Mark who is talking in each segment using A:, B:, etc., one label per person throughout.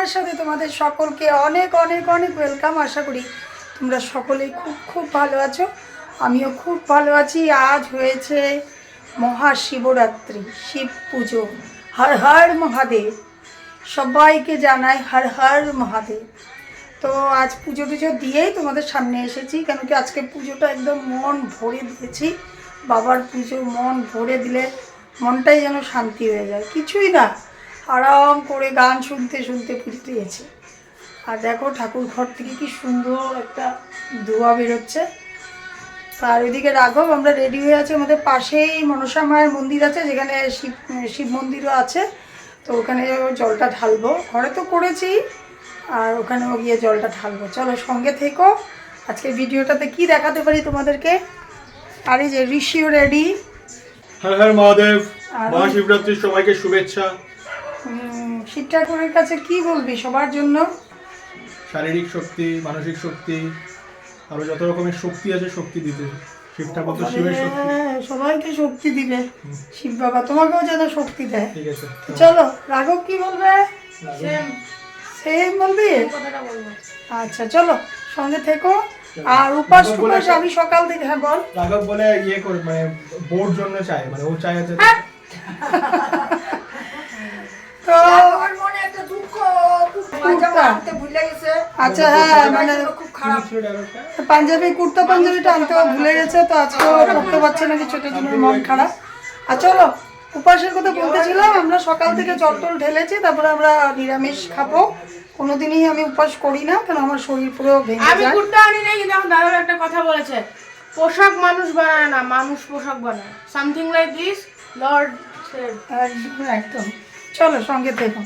A: আমার সাথে তোমাদের সকলকে অনেক অনেক অনেক ওয়েলকাম আশা করি। তোমরা সকলেই খুব খুব ভালো আছো। আমিও খুব ভালো আছি। আজ হয়েছে মহাশিবরাত্রি, শিব পুজো। হর হর মহাদেব। সবাইকে জানাই হর হর মহাদেব। তো আজ পুজো টুজো দিয়েই তোমাদের সামনে এসেছি, কেন কি আজকে পুজোটা একদম মন ভরে দিয়েছি। বাবার পুজো মন ভরে দিলে মনটাই যেন শান্তি হয়ে যায়। কিছুই না আরাম করে গান শুনতে শুনতে পুজো দিয়েছি আর দেখো ঠাকুর ঘর থেকে কি সুন্দর একটা ধোয়া বেরোচ্ছে। আর ওইদিকে রাঘব আমরা রেডি হয়ে আছি আমাদের পাশেই মনসা মায়ের মন্দির আছে যেখানে শিব শিব মন্দিরও আছে। তো ওখানে জলটা ঢালবো। ঘরে তো করেছি আর ওখানেও গিয়ে জলটা ঢালবো। চলো সঙ্গে থেকো। আজকে ভিডিওটাতে কি দেখাতে পারি তোমাদেরকে? আর এই যে ঋষিও রেডি
B: হর হর মহাদেব
A: আর-
B: মহাশিবরাত্রির সবাইকে শুভেচ্ছা।
A: শিব ঠাকুরের কাছে কি বলবি সবার জন্য?
B: শারীরিক শক্তি মানসিক শক্তি আরও যত রকমের শক্তি আছে শক্তি দিতে। শিব ঠাকুর তো শিবের শক্তি।
A: হ্যাঁ, সবাইকে শক্তি দিবে। শিব বাবা তোমাকেও যেন শক্তি দেয়।
B: ঠিক আছে
A: চলো। রাঘব কি বলবে? সেম বলবি? আচ্ছা চলো সঙ্গে থেকো। আর উপাস টুপাস আমি সকাল থেকে হ্যাঁ বল।
B: রাঘব বলে ইয়ে করে মানে বোর জন্য চায় মানে ও চায়
A: আচ্ছা হ্যাঁ মানে পাঞ্জাবি কুর্তা পাঞ্জাবিটা আনতে ভুলে গেছে তো আজকে ও পারছে না কিছুটার জন্য মন খারাপ। আর চলো উপাসের কথা বলতেছিলাম আমরা সকাল থেকে জল টল ঢেলেছি তারপরে আমরা নিরামিষ খাব। কোনোদিনই আমি উপাস করি না কারণ আমার শরীর পুরো ভেঙে
C: আমি কুর্তা আনি নাই কিন্তু আমার দাদার একটা কথা বলেছে। পোশাক মানুষ বানায় না মানুষ পোশাক বানায়। সামথিং লাইক দিস লর্ড
A: একদম। চলো সঙ্গে থেকো।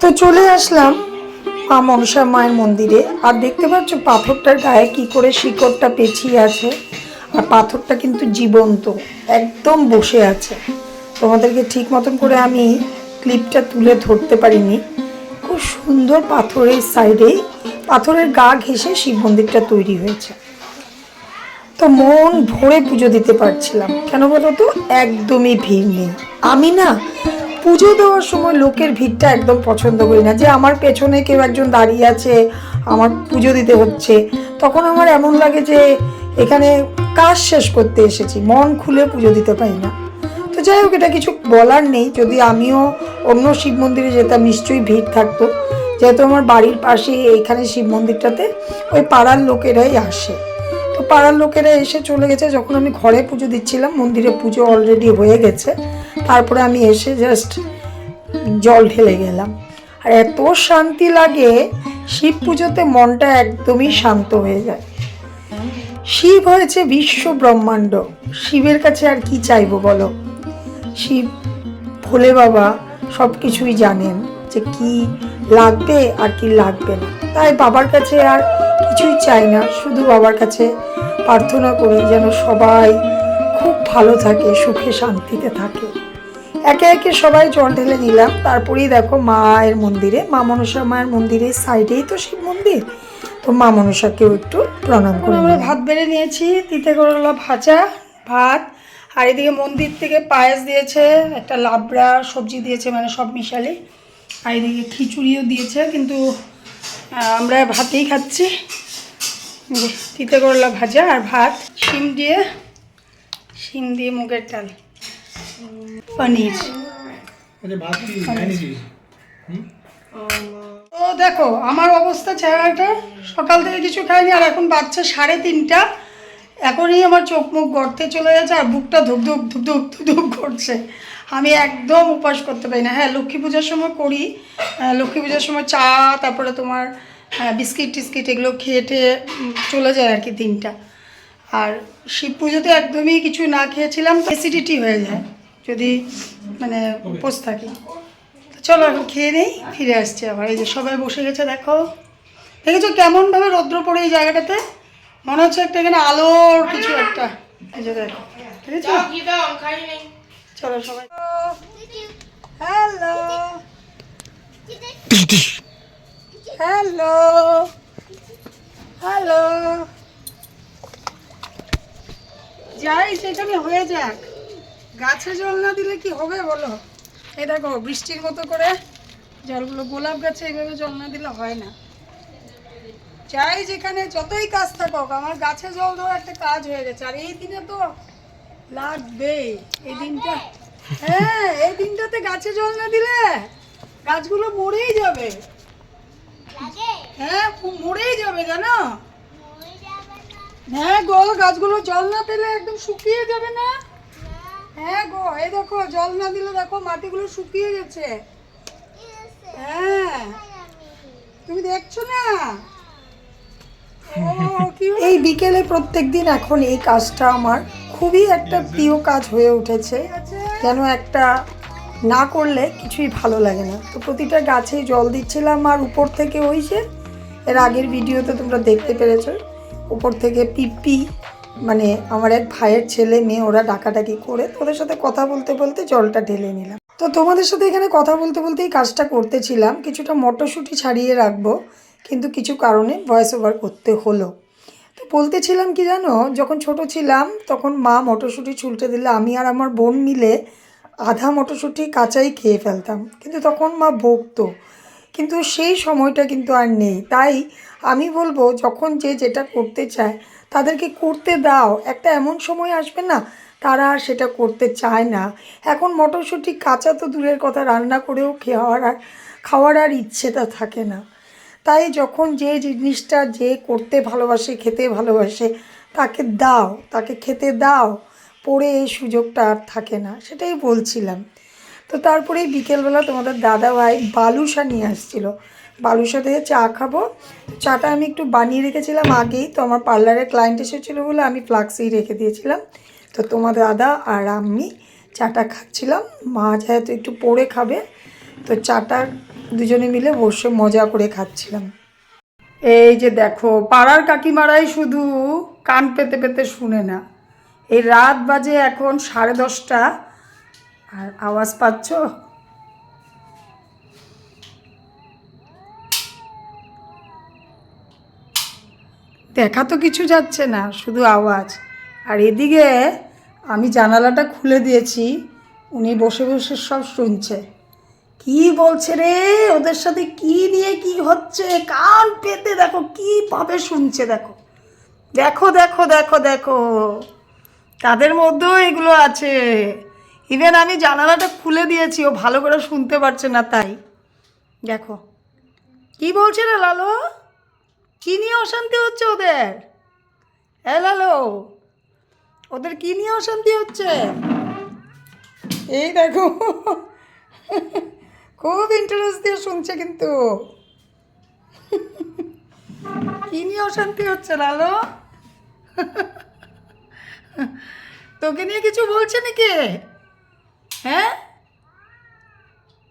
A: তো চলে আসলাম। মা মনসা মায়ের মন্দিরে। আর দেখতে পাচ্ছ পাথরটার গায়ে কি করে শিকড়টা পেঁচিয়ে আছে। আর পাথরটা কিন্তু জীবন্ত, একদম বসে আছে। তোমাদেরকে ঠিক মতন করে আমি ক্লিপটা তুলে ধরতে পারিনি। খুব সুন্দর পাথরের সাইডেই পাথরের গা ঘেঁষে শিব মন্দিরটা তৈরি হয়েছে। তো মন ভরে পুজো দিতে পারছিলাম। কেন বলো তো? একদমই ভিড় নেই। আমি না পুজো দেওয়ার সময় লোকের ভিড়টা একদম পছন্দ করি না। যে আমার পেছনে কেউ একজন দাঁড়িয়ে আছে, আমার পুজো দিতে হচ্ছে। তখন আমার এমন লাগে যে এখানে কাজ শেষ করতে এসেছি, মন খুলে পুজো দিতে পারি না। তো যাই হোক, এটা কিছু বলার নেই। যদি আমিও অন্য শিব মন্দিরে যেতাম, নিশ্চয়ই ভিড় থাকতো। যেহেতু আমার বাড়ির পাশে এইখানে শিব মন্দিরটাতে ওই পাড়ার লোকেরাই আসে। তো পাড়ার লোকেরা এসে চলে গেছে। যখন আমি ঘরে পুজো দিচ্ছিলাম, মন্দিরে পুজো অলরেডি হয়ে গেছে। তারপরে আমি এসে জাস্ট জল ঢেলে গেলাম। আর এত শান্তি লাগে, শিব পুজোতে মনটা একদমই শান্ত হয়ে যায়। শিব হয়েছে বিশ্ব ব্রহ্মাণ্ড। শিবের কাছে আর কি চাইব বলো? শিব, ভোলে বাবা সব কিছুই জানেন যে কি লাগবে আর কি লাগবে না। তাই বাবার কাছে আর কিছুই চাই না, শুধু বাবার কাছে প্রার্থনা করি যেন সবাই খুব ভালো থাকে, সুখে শান্তিতে থাকে। একে একে সবাই জল ঢেলে নিলাম তারপরেই দেখো মায়ের মন্দিরে মা মনসা মায়ের মন্দিরের সাইডেই তো শিব মন্দির। তো মা মনসাকেও একটু প্রণাম করে আমরা ভাত বেড়ে নিয়েছি তিতে করলা ভাজা ভাত আর এদিকে মন্দির থেকে পায়েস দিয়েছে একটা লাবড়া সবজি দিয়েছে মানে সব মিশালে। আর এদিকে খিচুড়িও দিয়েছে কিন্তু আমরা ভাতেই খাচ্ছি। তিতে করলা ভাজা আর ভাত শিম দিয়ে শিম দিয়ে মুগের ডাল। পনির।
B: নাকি?
A: তো দেখো আমার অবস্থা চেহারাটা সকাল থেকে কিছু খাইনি আর এখন বাচ্চা সাড়ে তিনটা। এখনই আমার চোখ মুখ গড়তে চলে যাচ্ছে আর বুকটা ধুক ধুক ধুক ধুক ধুক করছে। আমি একদম উপাস করতে পারি না। হ্যাঁ লক্ষ্মী পূজার সময় করি। লক্ষ্মী পূজার সময় চা তারপরে তোমার বিস্কিট টিস্কিট এগুলো খেয়ে টেয়ে চলে যায় আর কি দিনটা আর শিব পুজোতে একদমই কিছু না খেয়েছিলাম অ্যাসিডিটি হয়ে যায়। যদি মানে উপোস থাকি। চলো, এখন খেয়ে নেই, ফিরে আসছি আবার। এই যে সবাই বসে গেছে, দেখো। দেখেছ কেমন ভাবে রৌদ্র পড়ে এই জায়গাটাতে? মনে হচ্ছে একটা এখানে আলোর কিছু একটা। এই যে দেখো। দেখেছ? চলো সবাই। হ্যালো হ্যালো হ্যালো যাই, সেখানে হয়ে যাক। গাছে জল না দিলে কি হবে বলো? এই দেখো বৃষ্টির মতো করে জলগুলো গোলাপ গাছে এইভাবে জল না দিলে হয় না। চাই যেখানে যতই কাজ থাকুক আমার গাছে জল দেওয়া একটা কাজ হয়ে গেছে। আর এই দিনে তো লাগবে এই দিনটা হ্যাঁ এই দিনটাতে গাছে জল না দিলে গাছগুলো মরেই যাবে। হ্যাঁ মরেই যাবে জানো? হ্যাঁ গো গাছগুলো জল না পেলে একদম শুকিয়ে যাবে না। হ্যাঁ গো এই দেখো জল না দিলে দেখো মাটিগুলো শুকিয়ে গেছে। হ্যাঁ। তুমি দেখছ না? এই বিকেলে প্রত্যেক দিন এখন এই কাজটা আমার খুবই একটা প্রিয় কাজ হয়ে উঠেছে। যেন একটা না করলে কিছুই ভালো লাগে না। তো প্রতিটা গাছে জল দিচ্ছিলাম আর উপর থেকে ওই যে এর আগের ভিডিওতে তোমরা দেখতে পেরেছ উপর থেকে পিপি মানে আমার এক ভাইয়ের ছেলে মেয়ে, ওরা ডাকাডাকি করে ওদের সাথে কথা বলতে বলতে জলটা ঢেলে নিলাম। তো তোমাদের সাথে এখানে কথা বলতে বলতেই কাজটা করতেছিলাম, কিছুটা মটরশুঁটি ছাড়িয়ে রাখব, কিন্তু কিছু কারণে ভয়েস ওভার করতে হলো। তো বলতেছিলাম কি জানো, যখন ছোট ছিলাম, তখন মা মটরশুঁটি ছুলতে দিলে আমি আর আমার বোন মিলে আধা মটরশুঁটি কাঁচাই খেয়ে ফেলতাম। কিন্তু তখন মা বকতো কিন্তু সেই সময়টা কিন্তু আর নেই। তাই আমি বলব, যখন যে যেটা করতে চায়, তাদেরকে করতে দাও। একটা এমন সময় আসবে না, তারা আর সেটা করতে চায় না। এখন মটরশুঁটি কাঁচা তো দূরের কথা, রান্না করেও খাওয়ার আর খাওয়ার আর ইচ্ছেটা থাকে না। তাই যখন যে জিনিসটা যে করতে ভালোবাসে, খেতে ভালোবাসে, তাকে দাও, তাকে খেতে দাও পরে এই সুযোগটা আর থাকে না, সেটাই বলছিলাম। তো তারপরেই বিকেলবেলা তোমাদের দাদা ভাই বালুসা নিয়ে আসছিল। বালুসা দিয়ে চা খাব। চাটা আমি একটু বানিয়ে রেখেছিলাম আগেই, তো আমার পার্লারে ক্লায়েন্ট এসেছিল বলে আমি ফ্লাক্সেই রেখে দিয়েছিলাম। তো তোমার দাদা আর আমি চাটা খাচ্ছিলাম, মা যেহেতু একটু পরে খাবে, তো চাটা দুজনে মিলে বসে মজা করে খাচ্ছিলাম। এই যে দেখো, পাড়ার কাকিমারাই শুধু কান পেতে পেতে শুনে না। এই রাত বাজে এখন সাড়ে দশটা, আর আওয়াজ পাচ্ছ? দেখা তো কিছু যাচ্ছে না, শুধু আওয়াজ। আর এদিকে আমি জানালাটা খুলে দিয়েছি, উনি বসে বসে সব শুনছে। কি বলছে রে? ওদের সাথে কি নিয়ে কি হচ্ছে? কান পেতে দেখো, কি পাবে শুনছে দেখো। দেখো দেখো দেখো দেখো। তাদের মধ্যেও এগুলো আছে। ইভেন আমি জানালাটা খুলে দিয়েছি, ও ভালো করে শুনতে পারছে না তাই। দেখো। কি বলছে রে লালো? কি নিয়ে অশান্তি হচ্ছে ওদের? লালো, ওদের কি নিয়ে অশান্তি হচ্ছে? এই দেখো, খুব ইন্টারেস্ট দিয়ে শুনছে কিন্তু। কি নিয়ে অশান্তি হচ্ছে লালো? তোকে নিয়ে কিছু বলছে নাকি? হ্যাঁ?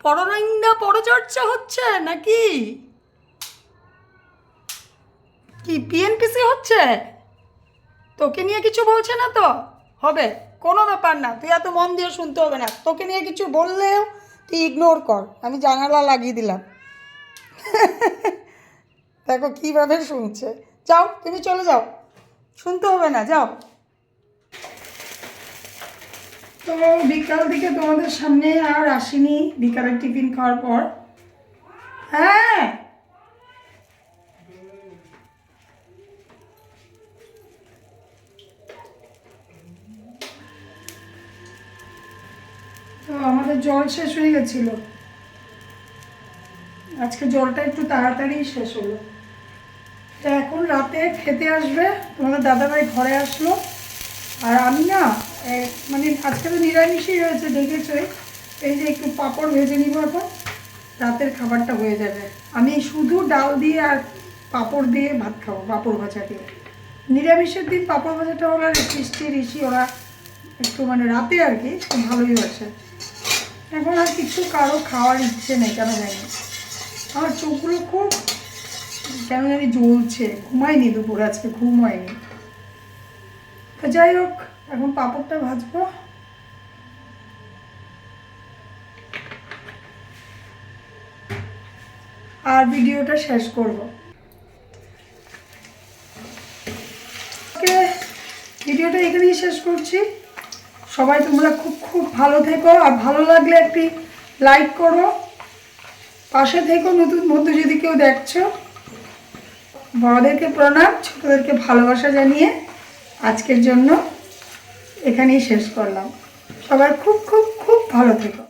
A: পরনিন্দা পরচর্চা হচ্ছে নাকি? কি পিএনপিসি হচ্ছে? তোকে নিয়ে কিছু বলছে না তো? হবে, কোনো ব্যাপার না, তুই এত মন দিয়ে শুনতে হবে না। তোকে নিয়ে কিছু বললেও তুই ইগনোর কর, আমি জানালা লাগিয়ে দিলাম। দেখো কীভাবে শুনছে। যাও, তুমি চলে যাও। শুনতে হবে না, যাও। তো বিকাল দিকে তোমাদের সামনে আর আসিনি, বিকালের টিফিন খাওয়ার পর। হ্যাঁ জল শেষ হয়ে গেছিল। আজকে জলটা একটু তাড়াতাড়ি শেষ হলো। তো এখন রাতে খেতে আসবে, তোমাদের দাদাভাই ঘরে আসলো। আর আমি না মানে আজকে তো নিরামিষই হয়েছে দেখেছই এই যে একটু পাঁপড় ভেজে নিব এখন, রাতের খাবারটা হয়ে যাবে। আমি শুধু ডাল দিয়ে আর পাঁপড় দিয়ে ভাত খাব, পাঁপড় ভাজা দিয়ে। নিরামিষের দিন পাঁপড় ভাজাটা ওরা সৃষ্টি ঋষি, ওরা একটু মানে রাতে আর কি ভালোই বাসে। এখন আর কিছু কারও খাওয়ার ইচ্ছে নেই, কেন জানি আমার চোখগুলো খুব, কেন জানি জ্বলছে। ঘুমায়নি দুপুর, আজকে ঘুম হয়নি তো যাই হোক, এখন পাঁপড়টা ভাজবো। আর ভিডিওটা শেষ করব। ভিডিওটা এখানেই শেষ করছি। সবাই তোমরা খুব খুব ভালো থেকো আর ভালো লাগলে একটি লাইক করো। পাশে থেকো নতুন মধ্যে যদি কেউ দেখছ। বড়দেরকে প্রণাম, ছোটদেরকে ভালোবাসা জানিয়ে আজকের জন্য এখানেই শেষ করলাম। সবাই খুব খুব খুব ভালো থেকো।